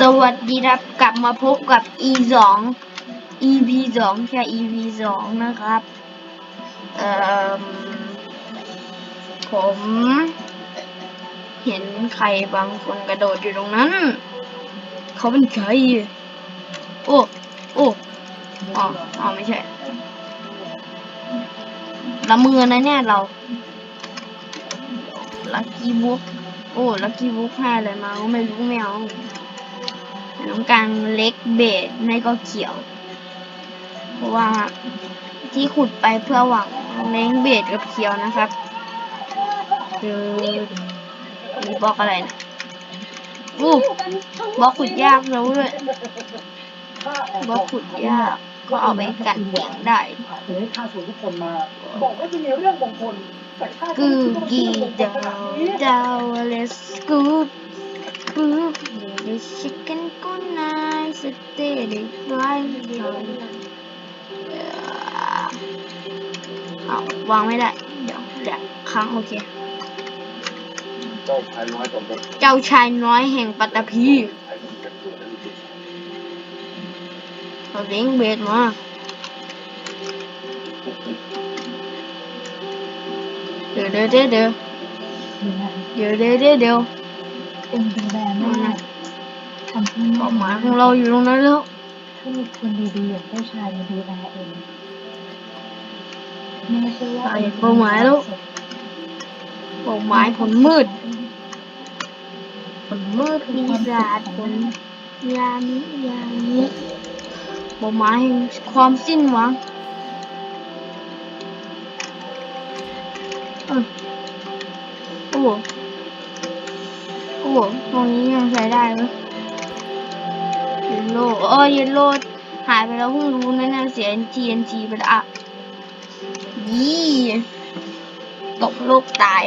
สวัสดีครับกลับมาพบกับ e สอง ep สองแค่ ep สองนะครับ เอ่อ ผมเห็นใครบางคนกระโดดอยู่ตรงนั้น เขาเป็นใคร โอ้ โอ้อ๋ออ๋อไม่ใช่ละมือนะเนี่ยเรา ลักกี้บุ๊กโอ้ ลักกี้บุ๊กให้อะไรมาก็ไม่รู้ไม่เอา น้องกลางเล็กเบสไม่ก็เขียว เพราะว่าที่ขุดไปเพื่อหวังเล้งเบสกับเขียวนะครับคือมีบล็อกอะไรนะอู้บล็อกขุดยากแล้วด้วยบล็อกขุดยากก็เอาไปกันเสียงได้หรือให้ข้าชวนทุกคนมา บอกว่าจะมีเรื่องมงคลแต่ข้ากูกีดาวดาว let's go ปุ๊ บ the chicken good night steady blind เอาวางไม่ได้ เดี๋ยวเดี๋ยวค้างโอเค เจ้าชายน้อยสมบูรณ์เจ้าชายน้อยแห่งปัตตภีเราเลี้ยงเบสมาเดี๋ยวเดี๋ยวเดี๋ยวเดี๋ยวเดี๋ยวเดี๋ยว เดี๋ยวเดี๋ยวเป็นดูแลแม่ทำให้เป้าหแม่มายของเราอยู่ตรงนั้นแล้วให้คนดีๆอย่างเจ้าชายมาดูแลเองแม่เชื่อว่าใช่เป้าหมายแล้วเป้าหมายผลมืด ผลมืดปีศาจผลยามิยามิเป้าหมายแห่งความสิ้นหวังเออโอ้ โหตรงนี้ยังใช้ได้ไหมเยลโลเออเยลโลหายไปแล้วเพิ่งรู้นะเนี่ยเสีย TNT ไปแล้วอะยี่ตกโลกตาย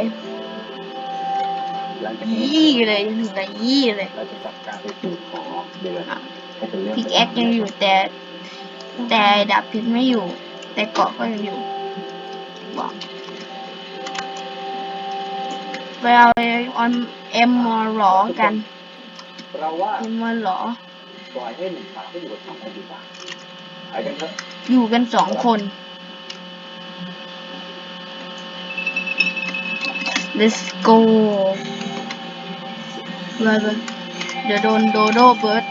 หลังจากนี้ยี่เลยถึงกับยี่เลยเราจะจัดการไปดูของเดือนอะพิกแอคยังอยู่แต่ แต่ดาบพิษไม่อยู่ แต่เกาะก็ยังอยู่บอก ไปเอาออนเอ็มมอหลอกันเราว่าเอ็มมอหลอปล่อยให้หนุ่มสาวที่อยู่กับทำให้ดีกว่าไปกันเถอะอยู่กันสองคน let's go ไปไปเดี๋ยวโดนโดโดเบิร์ด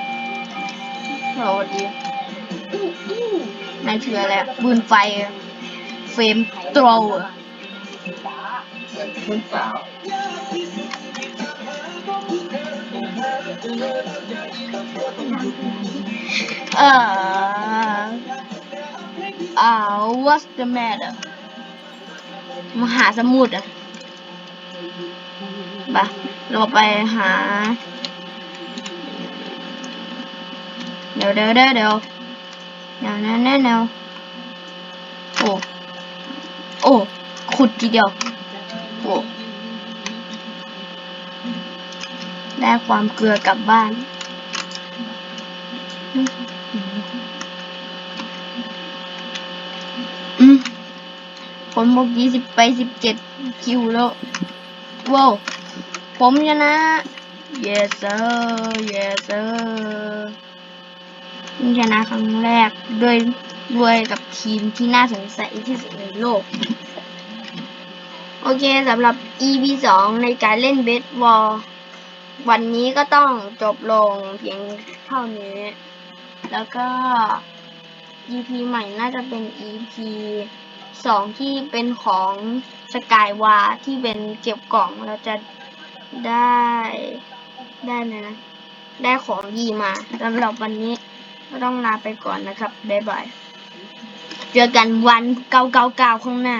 สวัสดีนายถืออะไรอะปืนไฟอะเฟรมโตรอะ คุณสาวเอ่ออ่า what's the matter มหาสมุทรอะไปเราไปหา เดี๋ยวเดี๋ยวเดี๋ยวเดี๋ยวเดี๋ยวนะเดี๋ยวเดี๋ยวโอ้ โอ้ ขุดทีเดียว โอ้ได้ความเกลือกลับบ้านอืมคนเมื่อกี้สิบไปสิบเจ็ดคิวแล้วว้าวผมชนะ yes sir yes sir ผมชนะครั้งแรกด้วยด้วยกับทีมที่น่าสงสัยที่สุดในโลก โอเคสำหรับ EP สองในการเล่นเบสบอลวันนี้ก็ต้องจบลงเพียงเท่านี้ แล้วก็ EP ใหม่น่าจะเป็น EP สองที่เป็นของสกายวาที่เป็นเก็บกล่องเราจะได้ได้เลยนะ ได้ของดีมาสำหรับวันนี้ก็ต้องลาไปก่อนนะครับ บ๊ายบาย เจอกันวัน999ข้างหน้า